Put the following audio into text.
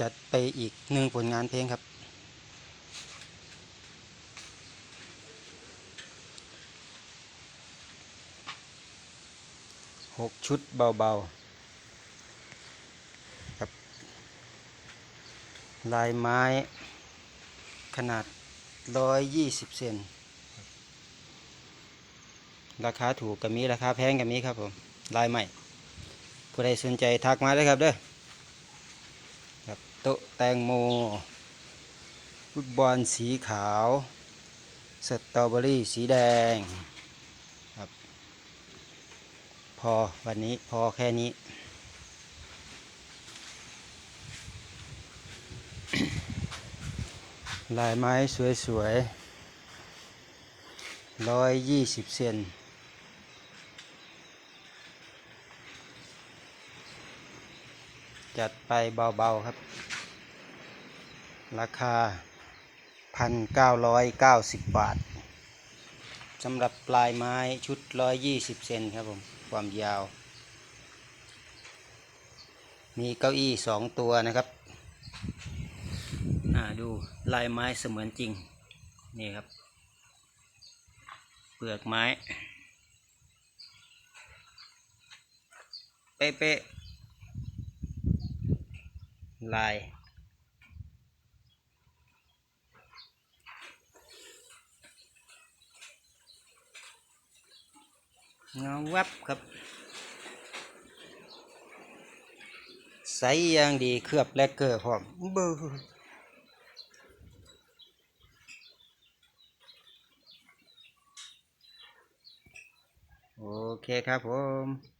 จัดไปอีกหนึ่งผลงานเพลงครับ หกชุดเบาๆ ครับ ลายไม้ขนาดร้อยยี่สิบเซน ราคาถูกกับมีราคาแพงกับมีครับผม ลายใหม่ ผู้ใดสนใจทักมาเลยครับเด้อ โต๊ะแตงโมฟุตบอลสีขาว สตรอเบอรี่สีแดงครับพอวันนี้พอแค่นี้ลายไม้สวยๆร้อยยี่สิบเซน จัดไปเบาๆครับ ราคา 1,990 บาทสำหรับปลายไม้ชุด 120 เซนครับผม ความยาว มีเก้าอี้สองตัวนะครับดูลายไม้เสมือนจริง นี่ครับ เปลือกไม้ เป๊ะๆ ลาย เงาวับครับ ใสอย่างดีเคลือบแลกเกอร์พร้อมเบอร์โอเคครับผม